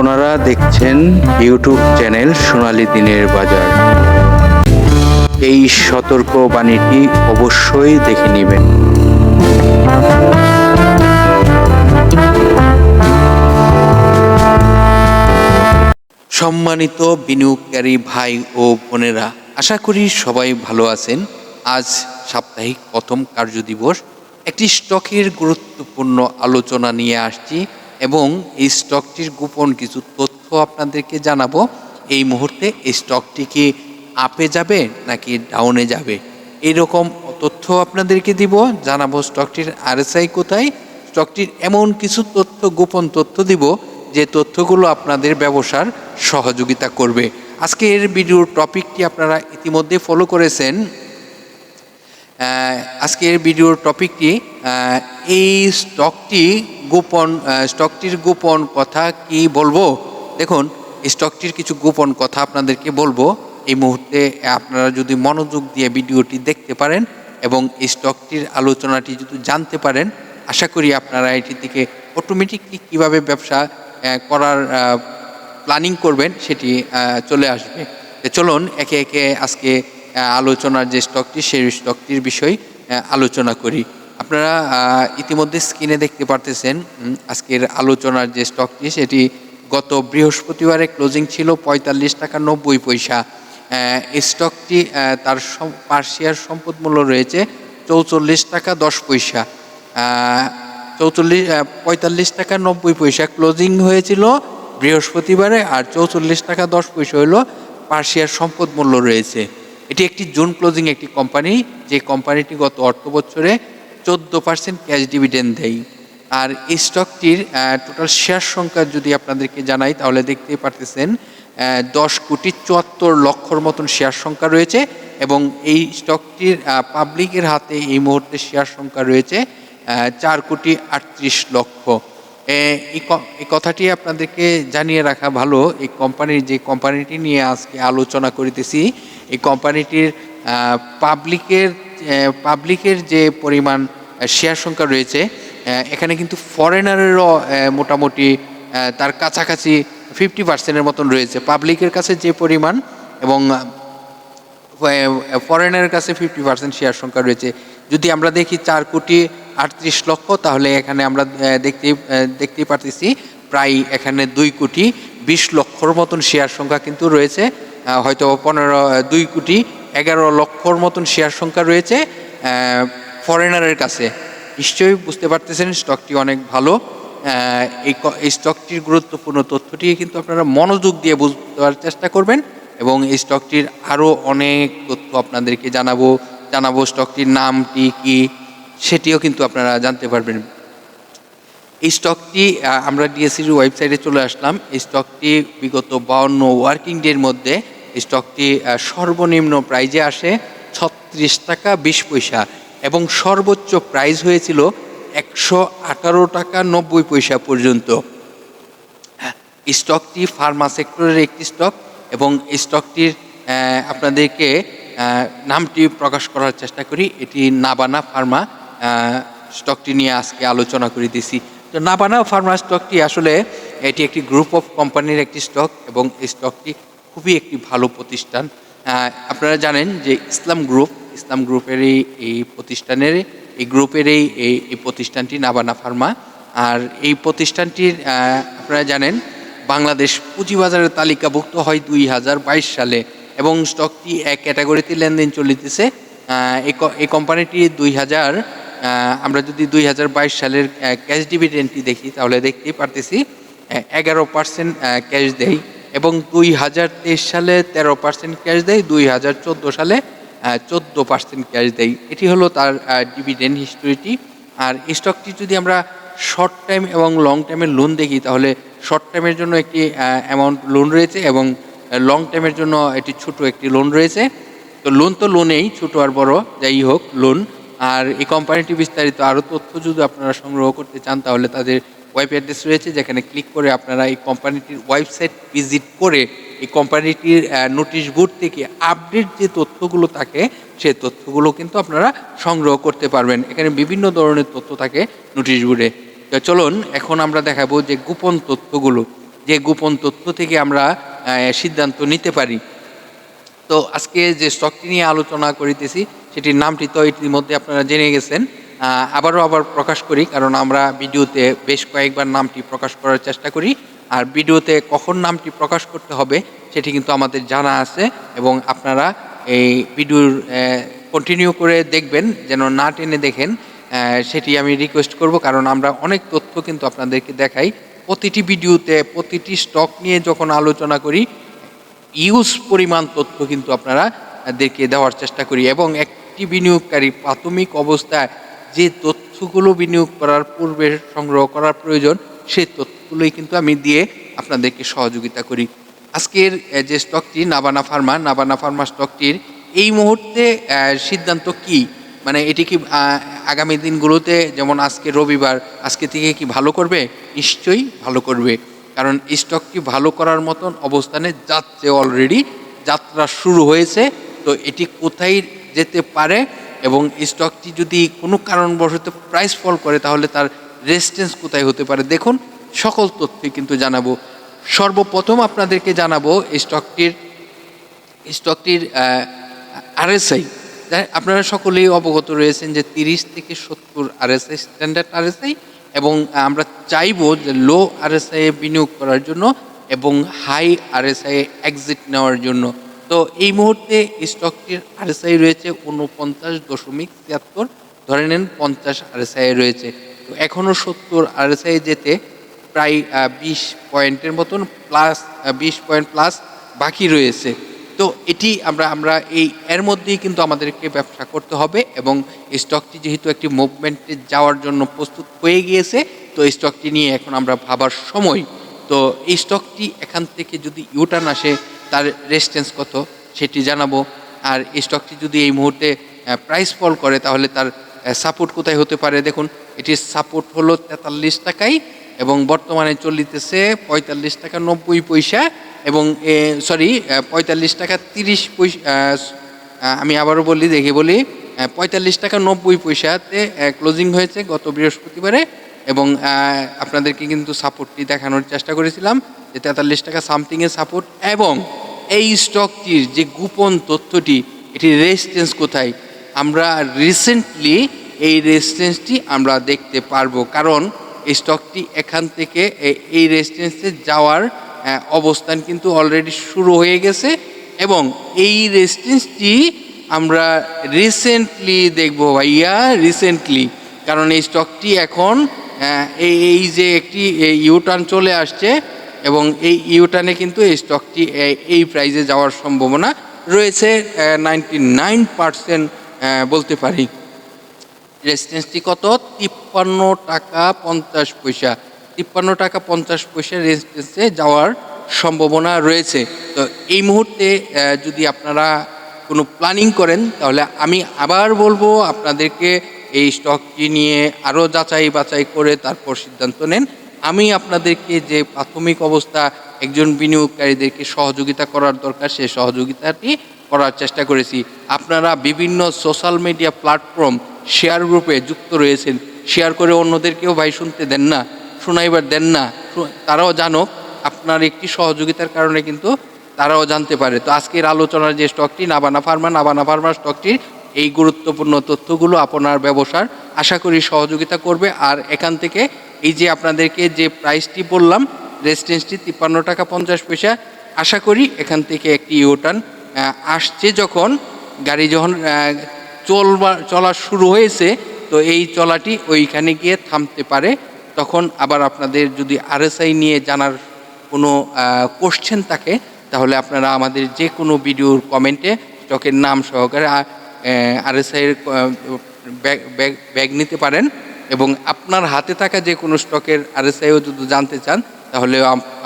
আপনারা দেখছেন YouTube channel সোনালী দিনের বাজার। এই সতর্ক বাণীটি অবশ্যই দেখে নেবেন। সম্মানিত বিনিয়োগকারী ভাই ও বোনেরা, আশা করি সবাই ভালো আছেন। আজ সাপ্তাহিক প্রথম কার্যদিবস একটি স্টকের গুরুত্বপূর্ণ আলোচনা নিয়ে আসছি। এবং এই স্টকটির গোপন কিছু তথ্য আপনাদেরকে জানাব। এই মুহূর্তে এই স্টকটি কি আপে যাবে নাকি ডাউনে যাবে? এরকম তথ্য আপনাদেরকে দিব, জানাব স্টকটির আরএসআই কোথায়। স্টকটির এমন কিছু তথ্য, গোপন তথ্য দিব, যে তথ্যগুলো আপনাদের ব্যবসার সহযোগিতা করবে। আজকের ভিডিওর টপিকটি আপনারা ইতিমধ্যে ফলো করেছেন। আজকের ভিডিওর টপিকটি এই স্টকটি গোপন স্টকটির গোপন কথা কি বলব? দেখুন স্টকটির কিছু গোপন কথা আপনাদেরকে বলব। এই মুহূর্তে আপনারা যদি মনোযোগ দিয়ে ভিডিওটি দেখতে পারেন এবং এই স্টকটির আলোচনাটি যদি জানতে পারেন, আশা করি আপনারা এটি থেকে অটোমেটিকলি কীভাবে ব্যবসা করার প্ল্যানিং করবেন সেটি চলে আসবে। চলুন, একে একে আজকে আলোচনার যে স্টকটি সেই স্টকটির বিষয় আলোচনা করি। আপনারা ইতিমধ্যে স্ক্রিনে দেখতে পারতেছেন আজকের আলোচনার যে স্টকটি, সেটি গত বৃহস্পতিবারে ক্লোজিং ছিল পঁয়তাল্লিশ টাকা নব্বই পয়সা। এই স্টকটি তার পার শেয়ার সম্পদ মূল্য রয়েছে চৌচল্লিশ টাকা দশ পয়সা। চৌচল্লিশ পঁয়তাল্লিশ টাকা নব্বই পয়সা ক্লোজিং হয়েছিল বৃহস্পতিবারে আর চৌচল্লিশ টাকা দশ পয়সা হলো পার শেয়ার সম্পদ মূল্য রয়েছে। এটি একটি জুন ক্লোজিং একটি কোম্পানি, যে কোম্পানিটি গত অর্থ বছরে চোদ্দ পার্সেন্ট ক্যাশ ডিভিডেন্ড দেয় আর এই স্টকটির টোটাল শেয়ার সংখ্যা যদি আপনাদেরকে জানাই, তাহলে দেখতে পারতেছেন দশ কোটি চুয়াত্তর লক্ষর মতন শেয়ার সংখ্যা রয়েছে এবং এই স্টকটির পাবলিকের হাতে এই মুহূর্তে শেয়ার সংখ্যা রয়েছে চার কোটি আটত্রিশ লক্ষ। এই কথাটি আপনাদেরকে জানিয়ে রাখা ভালো, এই কোম্পানির যে কোম্পানিটি নিয়ে আজকে আলোচনা করিতেছি, এই কোম্পানিটির পাবলিকের পাবলিকের যে পরিমাণ শেয়ার সংখ্যা রয়েছে এখানে কিন্তু ফরেনারেরও মোটামুটি তার কাছাকাছি ফিফটি পার্সেন্টের মতন রয়েছে। পাবলিকের কাছে যে পরিমাণ এবং আহ, ফরেনের কাছে ফিফটি পার্সেন্ট শেয়ার সংখ্যা রয়েছে। যদি আমরা দেখি চার কোটি আটত্রিশ লক্ষ তাহলে এখানে আমরা আহ, দেখতেই দেখতেই পারতেছি প্রায় এখানে দুই কোটি বিশ লক্ষর মতন শেয়ার সংখ্যা কিন্তু রয়েছে। হয়তো পনেরো দুই কোটি এগারো লক্ষর মতন শেয়ার সংখ্যা রয়েছে। ফরেনারের কাছে। নিশ্চয়ই বুঝতে পারতেছেন স্টকটি অনেক ভালো। এই স্টকটির গুরুত্বপূর্ণ তথ্যটি কিন্তু আপনারা মনোযোগ দিয়ে বুঝতে চেষ্টা করবেন এবং এই স্টকটির আরও অনেক তথ্য আপনাদেরকে জানাব জানাব স্টকটির নামটি কি, সেটিও কিন্তু আপনারা জানতে পারবেন। এই স্টকটি আমরা ডিএসসির ওয়েবসাইটে চলে আসলাম। এই স্টকটি বিগত বাউন্ন ওয়ার্কিং ডের মধ্যে স্টকটি সর্বনিম্ন প্রাইজে আসে ছত্রিশ টাকা বিশ পয়সা। এবং সর্বোচ্চ প্রাইজ হয়েছিল একশো আঠারো টাকা নব্বই পয়সা পর্যন্ত। এই স্টকটি ফার্মা সেক্টরের একটি স্টক এবং স্টকটির আপনাদেরকে নামটি প্রকাশ করার চেষ্টা করি। এটি নাবানা ফার্মা স্টকটি নিয়ে আজকে আলোচনা করিতেছি তো নাবানা ফার্মা স্টকটি আসলে এটি একটি গ্রুপ অফ কোম্পানির একটি স্টক এবং এই স্টকটি খুবই একটি ভালো প্রতিষ্ঠান। আপনারা জানেন যে ইসলাম গ্রুপ ইসলাম গ্রুপের এই প্রতিষ্ঠানের এই গ্রুপের এই, এই- প্রতিষ্ঠানটি নাবানা ফার্মা। আর এই প্রতিষ্ঠানটির আপনারা জানেন, বাংলাদেশ পুঁজিবাজারের তালিকাভুক্ত হয় দুই হাজার বাইশ সালে এবং স্টকটি এক ক্যাটাগরিতে লেনদেন চলিতেছে। এই কোম্পানিটি দুই হাজার আমরা যদি দুই হাজার বাইশ সালের ক্যাশ ডিভিডেন্টটি দেখি, তাহলে দেখতেই পারতেছি এগারো পার্সেন্ট ক্যাশ দেয় এবং দুই হাজার তেইশ সালে তেরো পার্সেন্ট ক্যাশ দেয়, দুই হাজার চোদ্দ সালে চোদ্দ পার্সেন্ট ক্যাশ দেয়। এটি হলো তার ডিভিডেন্ড হিস্টোরিটি আর স্টকটি যদি আমরা শর্ট টাইম এবং লং টাইমের লোন দেখি, তাহলে শর্ট টাইমের জন্য একটি অ্যামাউন্ট লোন রয়েছে এবং লং টাইমের জন্য একটি ছোট একটি লোন রয়েছে। তো লোন তো লোনেই ছোট আর বড়, যাই হোক লোন আর এই কোম্পানিটি বিস্তারিত আরও তথ্য যদি আপনারা সংগ্রহ করতে চান, তাহলে তাদের ওয়েব অ্যাড্রেস রয়েছে, যেখানে ক্লিক করে আপনারা এই কোম্পানিটির ওয়েবসাইট ভিজিট করে এই কোম্পানিটির নোটিশ বোর্ড থেকে আপডেট যে তথ্যগুলো থাকে, সেই তথ্যগুলো কিন্তু আপনারা সংগ্রহ করতে পারবেন। এখানে বিভিন্ন ধরনের তথ্য থাকে নোটিশ বোর্ডে চলুন, এখন আমরা দেখাবো যে গোপন তথ্যগুলো, যে গোপন তথ্য থেকে আমরা সিদ্ধান্ত নিতে পারি। তো আজকে যে স্টকটি নিয়ে আলোচনা করিতেছি, সেটির নামটি তো ইতিমধ্যে আপনারা জেনে গেছেন। আবারও আবার প্রকাশ করি, কারণ আমরা ভিডিওতে বেশ কয়েকবার নামটি প্রকাশ করার চেষ্টা করি। আর ভিডিওতে কখন নামটি প্রকাশ করতে হবে সেটি কিন্তু আমাদের জানা আছে এবং আপনারা এই ভিডিওর কন্টিনিউ করে দেখবেন, যেন না টেনে দেখেন। সেটি আমি রিকোয়েস্ট করব, কারণ আমরা অনেক তথ্য কিন্তু আপনাদেরকে দেখাই। প্রতিটি ভিডিওতে প্রতিটি স্টক নিয়ে যখন আলোচনা করি ইউজ পরিমাণ তথ্য কিন্তু আপনারা দেখে দেওয়ার চেষ্টা করি এবং একটি বিনিয়োগকারী প্রাথমিক অবস্থায় যে তথ্যগুলো বিনিয়োগ করার পূর্বে সংগ্রহ করার প্রয়োজন, সেই তথ্যগুলোই কিন্তু আমি দিয়ে আপনাদেরকে সহযোগিতা করি। আজকের যে স্টকটি নাবানা ফার্মা নাবানা ফার্মা স্টকটির এই মুহূর্তে সিদ্ধান্ত কি? মানে এটি কি আগামী দিনগুলোতে যেমন আজকে রবিবার, আজকে থেকে কি ভালো করবে? নিশ্চয়ই ভালো করবে। কারণ স্টকটি ভালো করার মতন অবস্থানে যাচ্ছে অলরেডি যাত্রা শুরু হয়েছে, তো এটি কোথায় যেতে পারে? এবং স্টকটি যদি কোনো কারণবশত প্রাইস ফল করে, তাহলে তার রেজিস্ট্যান্স কোথায় হতে পারে? দেখুন, সকল তথ্যই কিন্তু জানাব। সর্বপ্রথম আপনাদেরকে জানাব স্টকটির স্টকটির আরএসআই আপনারা সকলেই অবগত রয়েছেন যে তিরিশ থেকে সত্তর আরএসআই স্ট্যান্ডার্ড আরএসআই এবং আমরা চাইব যে লো আরএসআই বিনিয়োগ করার জন্য এবং হাই আরএসআই এক্সিট নেওয়ার জন্য। তো এই মুহূর্তে স্টকটির আরএসআই রয়েছে উনপঞ্চাশ দশমিক তিয়াত্তর, ধরে নেন পঞ্চাশ আরএসআই রয়েছে। তো এখনও সত্তর আরএসআই যেতে প্রায় বিশ পয়েন্টের মতন প্লাস বিশ পয়েন্ট প্লাস বাকি রয়েছে। তো এটি আমরা আমরা এই, এর মধ্যেই কিন্তু আমাদেরকে ব্যবসা করতে হবে এবং স্টকটি যেহেতু একটি মুভমেন্টে যাওয়ার জন্য প্রস্তুত হয়ে গিয়েছে, তো এই স্টকটি নিয়ে এখন আমরা ভাবার সময়। তো এই স্টকটি এখান থেকে যদি ইউটার্ন আসে তার রেজিস্ট্যান্স কত, সেটি জানাব। আর এই স্টকটি যদি এই মুহূর্তে প্রাইস ফল করে, তাহলে তার সাপোর্ট কোথায় হতে পারে? দেখুন এটির সাপোর্ট হলো তেতাল্লিশ টাকায় এবং বর্তমানে চলিতেছে পঁয়তাল্লিশ টাকা নব্বই পয়সা এবং সরি পঁয়তাল্লিশ টাকা তিরিশ পয়সা আমি আবারও বলি, দেখে বলি পঁয়তাল্লিশ টাকা নব্বই পয়সাতে ক্লোজিং হয়েছে গত বৃহস্পতিবারে এবং আপনাদেরকে কিন্তু সাপোর্টটি দেখানোর চেষ্টা করেছিলাম যে তেতাল্লিশ টাকা সামথিংয়ের সাপোর্ট এবং এই স্টকটির যে গোপন তথ্যটি এটি রেজিস্ট্যান্স কোথায়? আমরা রিসেন্টলি এই রেজিস্ট্যান্সটি আমরা দেখতে পারব। কারণ এই স্টকটি এখান থেকে এই রেজিস্ট্যান্সে যাওয়ার অবস্থান কিন্তু অলরেডি শুরু হয়ে গেছে এবং এই রেজিস্ট্যান্সটি আমরা রিসেন্টলি দেখব ভাইয়া রিসেন্টলি কারণ এই স্টকটি এখন এই এই যে একটি ইউটার্ন চলে আসছে এবং এই ইউটানে কিন্তু এই স্টকটি এই প্রাইজে যাওয়ার সম্ভাবনা রয়েছে নাইনটি নাইন পার্সেন্ট বলতে পারি। রেজিস্ট্যান্সটি কত? তিপ্পান্ন টাকা পঞ্চাশ পয়সা। তিপ্পান্ন টাকা পঞ্চাশ পয়সা রেজিস্ট্যান্সে যাওয়ার সম্ভাবনা রয়েছে। তো এই মুহূর্তে যদি আপনারা কোনো প্ল্যানিং করেন, তাহলে আমি আবার বলব আপনাদেরকে এই স্টকটি নিয়ে আরও যাচাই বাছাই করে তারপর সিদ্ধান্ত নেন। আমি আপনাদেরকে যে প্রাথমিক অবস্থা একজন বিনিয়োগকারীদেরকে সহযোগিতা করার দরকার, সেই সহযোগিতাটি করার চেষ্টা করেছি। আপনারা বিভিন্ন সোশ্যাল মিডিয়া প্ল্যাটফর্ম, শেয়ার গ্রুপে যুক্ত রয়েছেন। শেয়ার করে অন্যদেরকেও ভাই শুনতে দেন না, শোনাইবার দেন না তারাও জানো আপনার একটি সহযোগিতার কারণে কিন্তু তারাও জানতে পারে। তো আজকের আলোচনার যে স্টকটি, নাবানা ফার্মা নাবানা ফার্মা স্টকটির এই গুরুত্বপূর্ণ তথ্যগুলো আপনার ব্যবসার, আশা করি সহযোগিতা করবে। আর এখান থেকে এই যে আপনাদেরকে যে প্রাইসটি বললাম রেজিস্ট্যান্সটি তিপ্পান্ন টাকা পঞ্চাশ পয়সা আশা করি এখান থেকে একটি ইউটার্ন আসছে যখন গাড়ি যখন আহ, চলবার চলা শুরু হয়েছে তো এই চলাটি ওইখানে গিয়ে থামতে পারে। তখন আবার আপনাদের যদি আরএসআই নিয়ে জানার কোনো কোশ্চেন থাকে তাহলে আপনারা আমাদের যে কোনো ভিডিওর কমেন্টে স্টকের নাম সহকারে আরএসআইয়ের ব্যাগ ব্যাগ নিতে পারেন। এবং আপনার হাতে থাকা যে কোনো স্টকের আরএসআইও যদি জানতে চান, তাহলে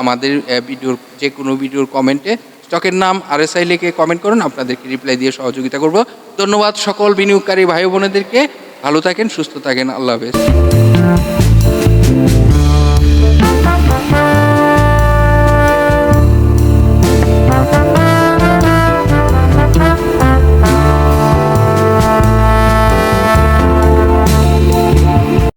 আমাদের ভিডিওর, যে কোনো ভিডিওর কমেন্টে স্টকের নাম, আরএসআই লিখে কমেন্ট করুন, আপনাদেরকে রিপ্লাই দিয়ে সহযোগিতা করব। ধন্যবাদ সকল বিনিয়োগকারী ভাই বোনেদেরকে। ভালো থাকেন, সুস্থ থাকেন, আল্লাহ হাফেজ।